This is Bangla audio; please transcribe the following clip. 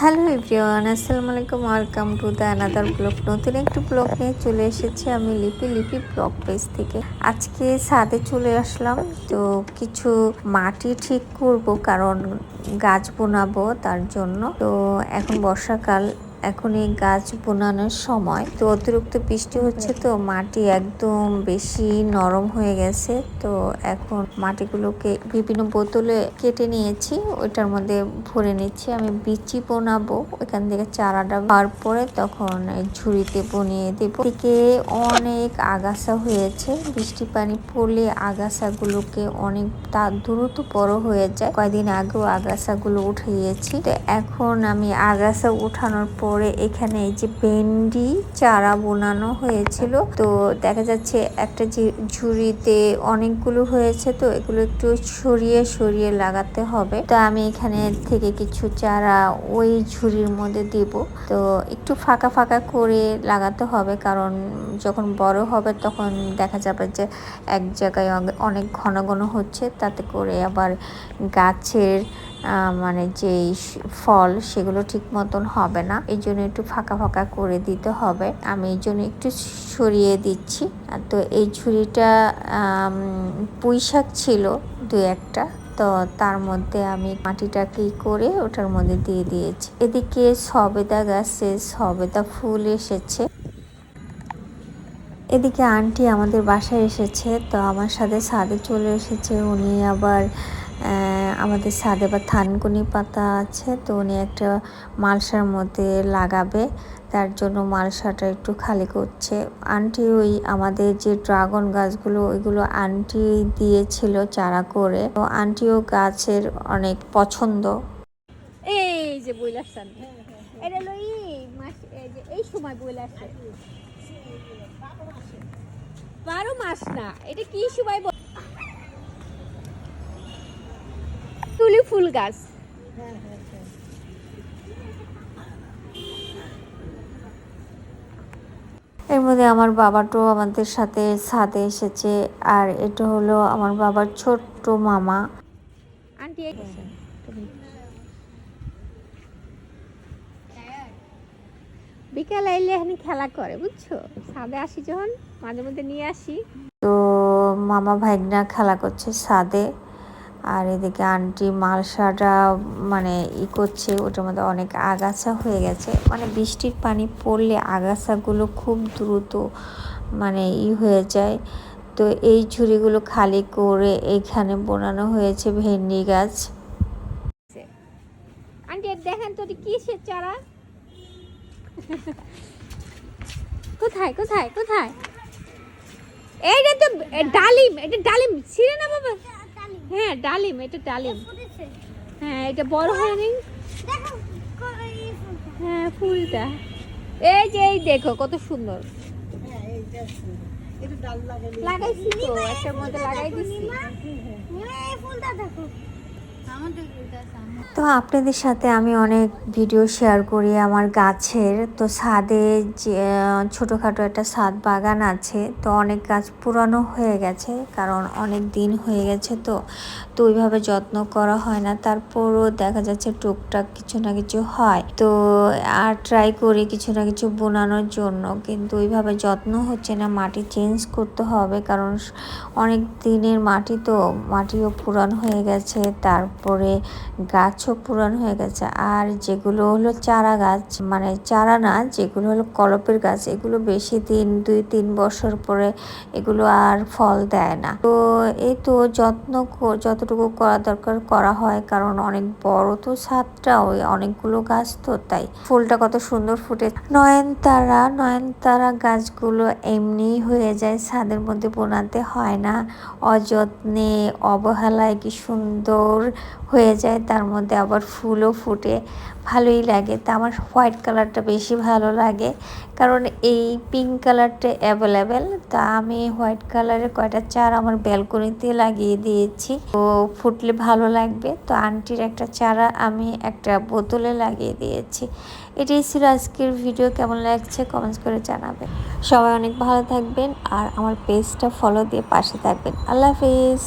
হ্যালো এভরিওয়ান, আসসালামু আলাইকুম। Welcome to the another blog নতুন একটি ব্লগ নিয়ে চলে এসেছি আমি লিপি লিপি ব্লগ পেজ থেকে। আজকে ছাদে চলে আসলাম, তো কিছু মাটি ঠিক করব, কারণ গাছ বোনাবো তার জন্য। তো এখন বর্ষাকাল এখন এই গাছ বোনানোর সময় তো অতিরিক্ত বৃষ্টি হচ্ছে তো মাটি একদম বেশি নরম হয়ে গেছে। তো এখন মাটিগুলোকে বিভিন্ন বোতলে কেটে নিয়েছি, ওইটার মধ্যে ভরে নিচ্ছি। আমি বিচি বোনাবো, ওইখান থেকে চারাটা বার পরে তখন ঝুড়িতে বনিয়ে দেব। থেকে অনেক আগাছা হয়েছে বৃষ্টি পানি পড়লে আগাছাগুলোকে অনেক তা দ্রুত বড় হয়ে যায়। কয়েকদিন আগেও আগাছাগুলো উঠিয়েছি তো এখন আমি আগাছা উঠানোর পরে এখানে এই যে ভেন্ডি চারা বোনানো হয়েছিল। তো দেখা যাচ্ছে একটা যে ঝুড়িতে অনেকগুলো হয়েছে, তো এগুলো একটু সরিয়ে সরিয়ে লাগাতে হবে। তো আমি এখানে থেকে কিছু চারা ওই ঝুড়ির মধ্যে দেব। তো একটু ফাঁকা ফাঁকা করে লাগাতে হবে, কারণ যখন বড় হবে তখন দেখা যাবে যে এক জায়গায় অনেক ঘন ঘন হচ্ছে, তাতে করে আবার গাছের মানে যে ফল সেগুলো ঠিক মতন হবে না। এই জন্য একটু ফাঁকা ফাঁকা করে দিতে হবে। আমি এই জন্য একটু সরিয়ে দিচ্ছি। তো এই ঝুড়িটা পুঁই শাক ছিল দু একটা। তো তার মধ্যে আমি মাটিটা কি করে ওটার মধ্যে দিয়ে দিয়েছি। এদিকে সবেদা গাছে সবেদা ফুল এসেছে। এদিকে আন্টি আমাদের বাসায় এসেছে। তো আমার সাথে ছাদে চলে এসেছে। উনি আবার আমাদের ছাদে বা থানকুনি পাতা আছে, তো উনি একটা মালসার মধ্যে লাগাবে, তার জন্য মালসাটা একটু খালি করছে। আন্টি ওই আমাদের যে ড্রাগন গাছগুলো, ওইগুলো আন্টি দিয়েছিল চারা করে, তো আন্টিও গাছের অনেক পছন্দ। এই যে এই বারো মাস না, এটা কি সময় ফুল গাছ। এর মধ্যে আমার বাবাটাও আমাদের সাথে ছাদে এসেছে আর এটা হলো আমার বাবার ছোট্ট মামা। আন্টি বিকাল আইলে এখানে খেলা করে বুঝছ? ছাদে আসি যখন মাঝে মধ্যে নিয়ে আসি। তো মামা ভাইগনা খেলা করছে ছাদে। আর এদিকে আন্টি মালসাটা মানে ই করছে, ওটার মধ্যে অনেক আগাছা হয়ে গেছে। মানে বৃষ্টির পানি পড়লে আগাছাগুলো খুব দ্রুত মানে ই হয়ে যায়। তো এই ঝুড়িগুলো খালি করে এইখানে বোনানো হয়েছে ভেন্ডি গাছ। আন্টি দেখেন তো কিসের চারা? কোথায় কোথায় কোথায়? এইটা তো ডালিম, এটা ডালিম, ছিঁড়ে না বাবা? হ্যাঁ ডালিম এটা ডালিম। হ্যাঁ এটা বড় হয়নি? হ্যাঁ ফুলটা। এই যে এই দেখো কত সুন্দর। লাগাইছি তো একটা মধ্যে লাগাই দিছি। ফুলটা দেখো। তো আপনাদের সাথে আমি অনেক ভিডিও শেয়ার করি আমার গাছের। তো ছাদে যে ছোটোখাটো একটা ছাদ বাগান আছে, তো অনেক গাছ পুরানো হয়ে গেছে, কারণ অনেক দিন হয়ে গেছে তো তো ওইভাবে যত্ন করা হয় না। তারপরও দেখা যাচ্ছে টুকটাক কিছু না কিছু হয়। তো আর ট্রাই করি কিছু না কিছু বোনানোর জন্য, কিন্তু ওইভাবে যত্ন হচ্ছে না, মাটি চেঞ্জ করতে হবে, কারণ অনেক দিনের মাটি তো, মাটিও পুরান হয়ে গেছে তারপরে গাছও পুরান হয়ে গেছে। আর যেগুলো হলো চারা গাছ মানে চারা না, যেগুলো হলো কলপের গাছ, এগুলো বেশি দিন, দুই তিন বছর পরে এগুলো আর ফল দেয় না। তো এই তো যত্ন যতটুকু করা দরকার করা হয়, কারণ অনেক বড় তো ছাদটা ওই অনেকগুলো গাছ তো, তাই ফুলটা কত সুন্দর ফুটে। নয়নতারা নয়নতারা গাছগুলো এমনি হয়ে যায়, ছাদের মধ্যে বোনাতে হয় না। অযত্নে, অবহেলায় কি সুন্দর হয়ে যায়, তার মধ্যে আবার ফুলও ফুটে, ভালোই লাগে। তা আমার হোয়াইট কালারটা বেশি ভালো লাগে, কারণ এই পিঙ্ক কালারটা অ্যাভেলেবেল। তা আমি হোয়াইট কালারের কয়টা চার আমার ব্যালকনিতে লাগিয়ে দিয়েছি। তো ফুটলে ভালো লাগবে। তো আন্টির একটা চারা আমি একটা বোতলে লাগিয়ে দিয়েছি। এটাই ছিল আজকের ভিডিও। কেমন লাগছে কমেন্টস করে জানাবেন। সবাই অনেক ভালো থাকবেন আর আমার পেজটা ফলো দিয়ে পাশে থাকবেন। আল্লাহ হাফিজ।